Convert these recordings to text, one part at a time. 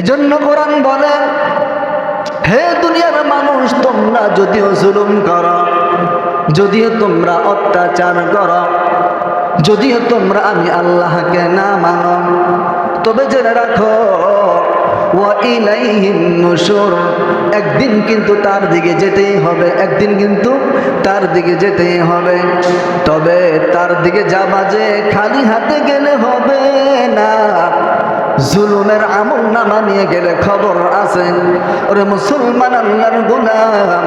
এজন্য কোরআন বলে, হে দুনিয়ার মানুষ, তোমরা যদিও জুলুম করো, যদিও তোমরা অত্যাচার করো, যদিও তোমরা আমি আল্লাহকে না মানো, তবে জেনে রাখো একদিন কিন্তু তার দিকে যেতেই হবে, একদিন কিন্তু তার দিকে যেতেই হবে, তবে তার দিকে যাবা যে খালি হাতে গেলে হবে না। জুলুমের আমল নামা নিয়ে গেলে খবর আছে। ওরে মুসলমান আল্লাহর গোলাম,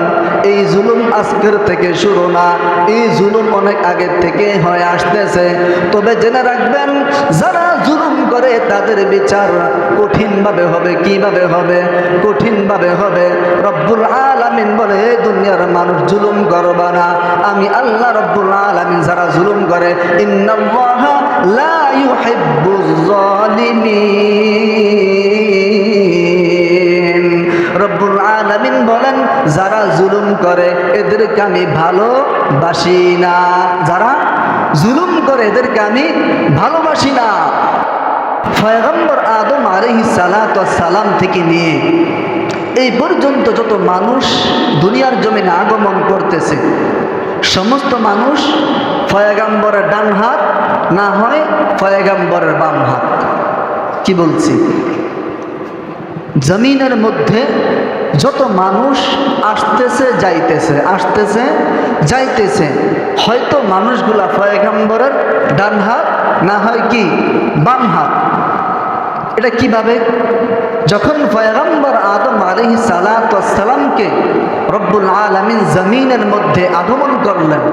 এই জুলুম আজকের থেকে শুরু না, এই জুলুম অনেক আগের থেকে হয়ে আসতেছে। তবে জেনে রাখবেন, যারা জুলুম করে তাদের বিচার কঠিনভাবে হবে, কীভাবে হবে? কঠিনভাবে হবে। রব্বুল আলামিন বলে "হে দুনিয়ার মানুষ, জুলুম করবা না। আমি আল্লাহ রব্বুল আলামিন যারা জুলুম করে রব্বুল আলামিন বলেন, যারা জুলুম করে, এদেরকে আমি ভালোবাসি না। যারা জুলুম করে, এদেরকে আমি ভালোবাসি না। ফয়গম্বর আদম আলহি সালাম থেকে নিয়ে এই পর্যন্ত যত মানুষ দুনিয়ার জমিনে আগমন করতেছে, সমস্ত মানুষ ফয়গাম্বরের ডান হাত না হয় ফয়গাম্বরের বাম হাত। কি বলছি? জমিনের মধ্যে যত মানুষ আসতেছে, যাইতেছে আসতেছে, যাইতেছে, হয়তো মানুষগুলা ফয়গাম্বরের ডান হাত না হয় কি? বাম হাত। এটা কীভাবে? যখন ফয়গম্বর আদম আলহি সালাতামকে রব্বুল আলমিন জমিনের মধ্যে আগমন করলেন,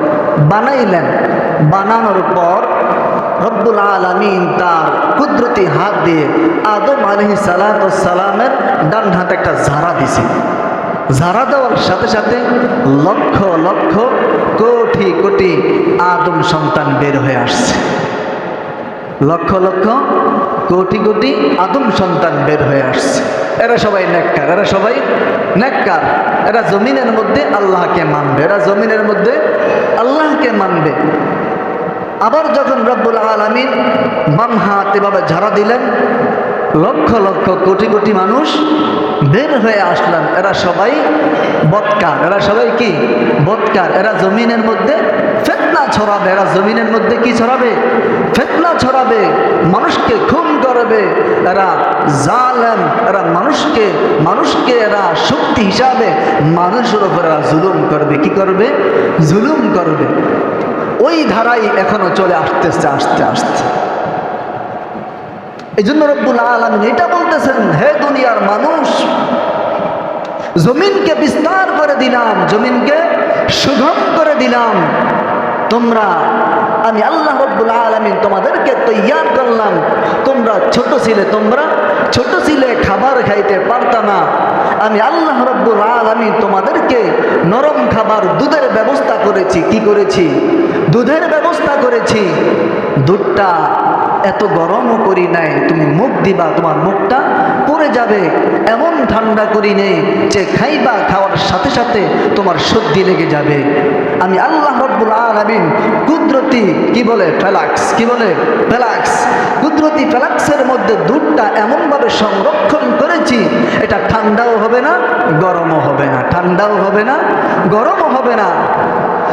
বানাইলেন, বানানোর পর রব্বুল আলমিন তার কুদরতি হাত দিয়ে আদম আলহি সালাতামের ডান হাতে একটা ঝাড়া দিছে। ঝাড়া দেওয়ার সাথে সাথে লক্ষ লক্ষ কোটি কোটি আদম সন্তান বের হয়ে আসছে। লক্ষ লক্ষ কোটি কোটি আদম সন্তান বের হয়ে আসছে। এরা সবাই নেককার, এরা সবাই নেককার। এরা জমিনের মধ্যে আল্লাহকে মানবে, এরা জমিনের মধ্যে আল্লাহকে মানবে। আবার যখন রব্বুল আলমিন বাম হাত এভাবে ঝাড়া দিলেন লক্ষ লক্ষ কোটি কোটি মানুষ বের হয়ে আসলেন এরা সবাই বৎকার। এরা সবাই কি? বৎকার। এরা জমিনের মধ্যে ফেতনা ছড়াবে। এরা জমিনের মধ্যে কি ছড়াবে? ফেতনা ছড়াবে। মানুষকে খুন করবে। এরা জালেম। এরা মানুষকে মানুষকে এরা শক্তি হিসাবে মানুষের উপর এরা জুলুম করবে। কি করবে? জুলুম করবে। ওই ধারাই এখনও চলে আসতেছে, আস্তে আস্তে। এই জন্য রব্বুল আলমিন এটা বলতেছেন, হে দুনিয়ার মানুষ, জমিনকে বিস্তার করে দিলাম, জমিনকে সুগম করে দিলাম। তোমরা, আমি আল্লাহ রব্বুল আলমিন তোমাদেরকে তৈয়ার করলাম। তোমরা ছোট ছিলে তোমরা, ছোট ছিলে খাবার খাইতে পারতা না। আমি আল্লাহ রব্বুল আলমিন তোমাদেরকে নরম খাবার, দুধের ব্যবস্থা করেছি। কি করেছি? দুধের ব্যবস্থা করেছি। দুধটা এত গরমও করি নাই, তুমি মুখ দিবা, তোমার মুখটা পড়ে যাবে। এমন ঠান্ডা করি নেই যে খাইবা, খাওয়ার সাথে সাথে তোমার সর্দি লেগে যাবে। আমি আল্লাহ রব্বুল আলমিন কুদরতি, কি বলে? ফেলাক্স কি বলে? ফেলাক্স কুদরতি ফেলাক্সের মধ্যে দুধটা এমনভাবে সংরক্ষণ করেছি, এটা ঠান্ডাও হবে না, গরমও হবে না। ঠান্ডাও হবে না, গরমও হবে না।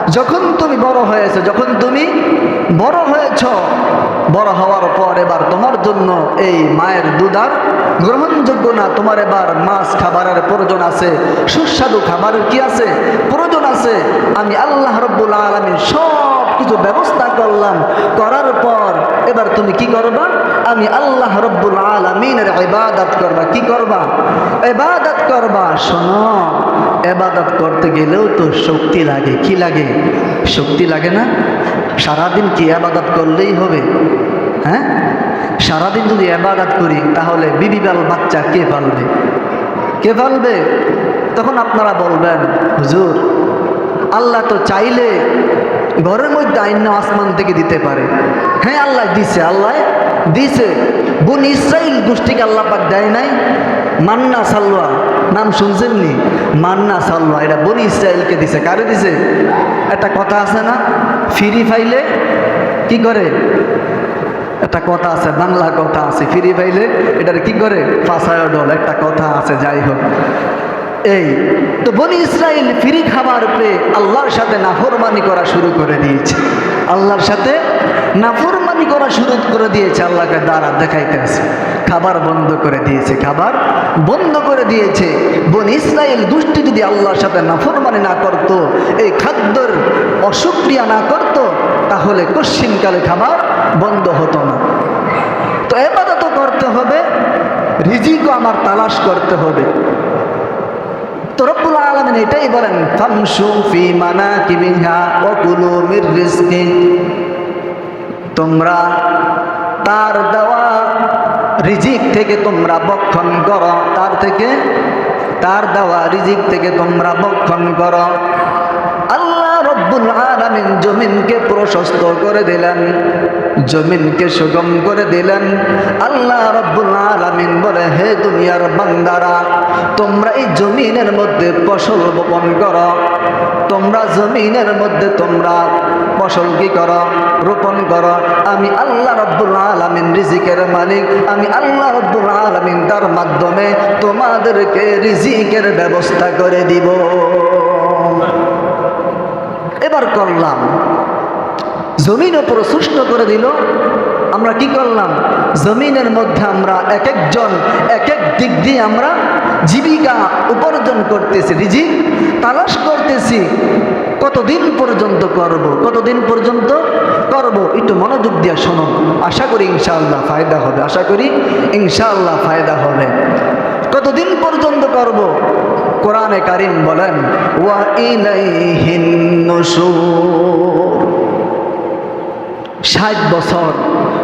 যখন তুমি বড় হয়েছো, যখন তুমি বড় হয়েছ, বড় হওয়ার পর এবার তোমার জন্য এই মায়ের দুধার গ্রহণযোগ্য না। তোমার এবার মাছ খাবারের প্রয়োজন আছে, সুস্বাদু খাবারের কি আছে? প্রয়োজন আছে। আমি আল্লাহ রব্বুল আলমী সব কিছু ব্যবস্থা করলাম। করার পর এবার তুমি কি করবা? আমি আল্লাহ রব্বুল আলমিনের ইবাদত করবা। কি করবা? এবাদত করবা। শোনো এবাদত করতে গেলেও তো শক্তি লাগে। কি লাগে? শক্তি লাগে না? সারাদিন কি আবাদত করলেই হবে? হ্যাঁ? সারাদিন যদি আবাদত করি, তাহলে বিবি বিবিবাল বাচ্চা কে পালবে? কে পালবে? তখন আপনারা বলবেন, হুজুর, আল্লাহ তো চাইলে ঘরের মধ্যে আইন আসমান থেকে দিতে পারে। হ্যাঁ আল্লাহ দিছে আল্লাহ দিছে। বোন ইসরাইল গোষ্ঠীকে আল্লাহ পাক দেয় নাই। মান্না সাল্লুয়া নাম শুনছেননি? মান্না সাল্লুয়া এটা বনি ইসরায়েলকে দিছে। কারে দিছে? একটা কথা আছে না? ফিরি ফাইলে কি করে? একটা কথা আছে, বাংলা কথা আছে, ফিরি ফাইলে। এটার কি করে? ফাঁসায় ডল একটা কথা আছে, যাই হোক। এই, তো বনি ইসরায়েল ফিরি খাবার পেয়ে আল্লাহর সাথে নাফরমানি করা শুরু করে দিয়েছে। আল্লাহর সাথে নাফরমানি করা শুরু করে দিয়েছে, আল্লাহকে দ্বারা দেখাইতে আছে। খাবার বন্ধ করে দিয়েছে, খাবার বন্ধ করে দিয়েছে। বন ইসরায়েল দুষ্টি যদি আল্লাহর সাথে নাফরমানি না করত, এই খাদ্যর অসুক্রিয়া না করত, তাহলে কশ্চিনকালে খাবার বন্ধ হতো না। তো এবাদত করতে হবে, রিজিকও আমার তালাশ করতে হবে। এটাই বলেন ফামসু ফি মানাকিবিহা কিবিহা ওকুলু মির রিজকি। তোমরা তার দেওয়া রিজিক থেকে তোমরা বক্ষণ করো, তার থেকে তার দেওয়া রিজিক থেকে তোমরা বক্ষণ করো। রব্বুল আলামিন জমিনকে প্রশস্ত করে দিলেন, জমিনকে সুগম করে দিলেন। আল্লাহ রব্বুল আলামিন বলে, হে দুনিয়ার বান্দারা, তোমরা এই জমিনের মধ্যে ফসল বপন করো। তোমরা জমিনের মধ্যে তোমরা ফসল কি করো? রোপণ করো। আমি আল্লাহ রব্বুল আলামিন রিজিকের মালিক। আমি আল্লাহ রব্বুল আলামিন তার মাধ্যমে তোমাদেরকে রিজিকের ব্যবস্থা করে দিব। এবার করলাম। জমিন ওপর সুষ্ঠ করে দিল। আমরা কি করলাম? জমিনের মধ্যে আমরা এক একজন, এক এক দিক দিয়ে আমরা জীবিকা উপার্জন করতেছি, রিজিক তালাশ করতেছি। কতদিন পর্যন্ত করব? কতদিন পর্যন্ত করব? একটু মনোযোগ দিয়ে শোনো আশা করি ইনশাআল্লাহ ফায়দা হবে। আশা করি ইনশাআল্লাহ ফায়দা হবে। কতদিন পর্যন্ত করব? কোরআনে কারিম বলেন, ওয়া ষাট বছর,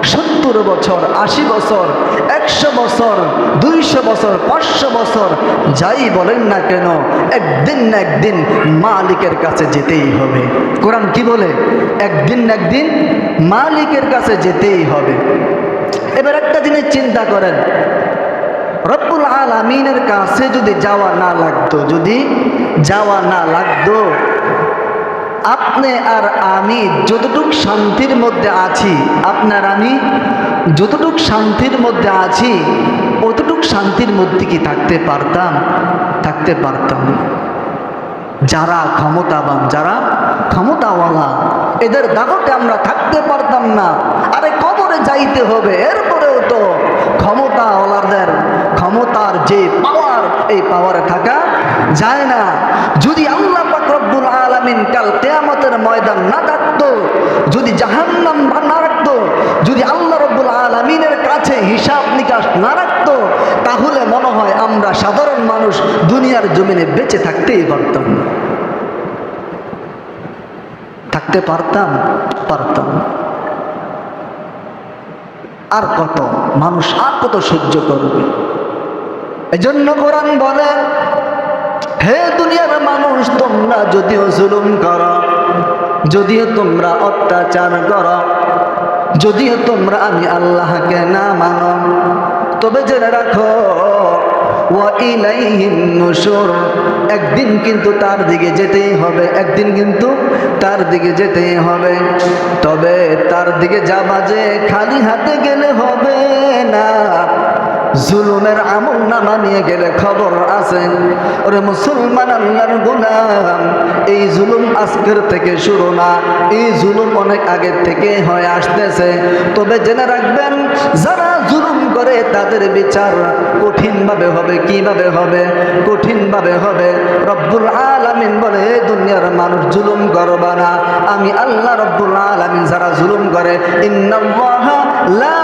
সত্তর বছর, আশি বছর, একশো বছর, দুইশো বছর, পাঁচশো বছর, যাই বলেন না কেন, একদিন না একদিন মালিকের কাছে যেতেই হবে। কোরআন কি বলে? একদিন না একদিন মালিকের কাছে যেতেই হবে। এবার একটা জিনিস চিন্তা করেন রব্বুল আলমিনের কাছে যদি যাওয়া না লাগতো, যদি যাওয়া না লাগতো, আপনি আর আমি যতটুক শান্তির মধ্যে আছি, আপনার আমি যতটুক শান্তির মধ্যে আছি, অতটুক শান্তির মধ্যে কি থাকতে পারতাম? থাকতে পারতাম যারা ক্ষমতাবান, যারা ক্ষমতাওয়ালা, এদের দাগতে আমরা থাকতে পারতাম না। আরে কবরে যাইতে হবে, এরপরেও তো ক্ষমতাওয়ালাদের ক্ষমতার যে পাওয়ার এই পাওয়ারে থাকা যায় না। যদি আল্লাহ পাক রব্বুল আলামিন কাল কেয়ামতের ময়দান না থাকতো যদি জাহান্নাম না রাখতো, যদি আল্লাহ রব্বুল আলামিনের কাছে হিসাব নিকাশ না রাখতো, তাহলে মনে হয় আমরা সাধারণ মানুষ দুনিয়ার জমিনে বেঁচে থাকতেই পারতাম। না থাকতে পারতাম পারতাম। আর কত? মানুষ আর কত সহ্য করবে? এজন্য কোরআন বলে, হে দুনিয়ার মানুষ, তোমরা যদিও জুলুম করো, যদিও তোমরা অত্যাচার করো, যদিও তোমরা আমি আল্লাহকে না মানো, তবে জেনে রাখো একদিন কিন্তু তার দিকে যেতেই হবে, একদিন কিন্তু তার দিকে যেতেই হবে, তবে তার দিকে যাবা যে খালি হাতে গেলে হবে না। জুলুমের আমল নামা নিয়ে গেলে খবর আছে। ওরে মুসলমান আল্লাহর গুলাম, এই জুলুম আজকের থেকে শুরু না, এই জুলুম অনেক আগের থেকে হয়ে আসতেছে। তবে জেনে রাখবেন, যারা জুলুম করে তাদের বিচার কঠিনভাবে হবে, কীভাবে হবে? কঠিনভাবে হবে। রব্বুল আলামিন বলে, "এ দুনিয়ার মানুষ, জুলুম করবা না। আমি আল্লাহ রব্বুল আলামিন, যারা জুলুম করে, ইন্নাল্লাহা লা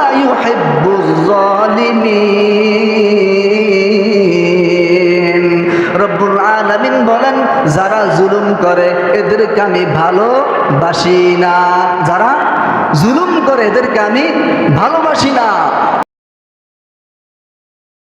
বলেন, যারা জুলুম করে, এদেরকে আমি ভালোবাসি না। যারা জুলুম করে, এদেরকে আমি ভালোবাসি না।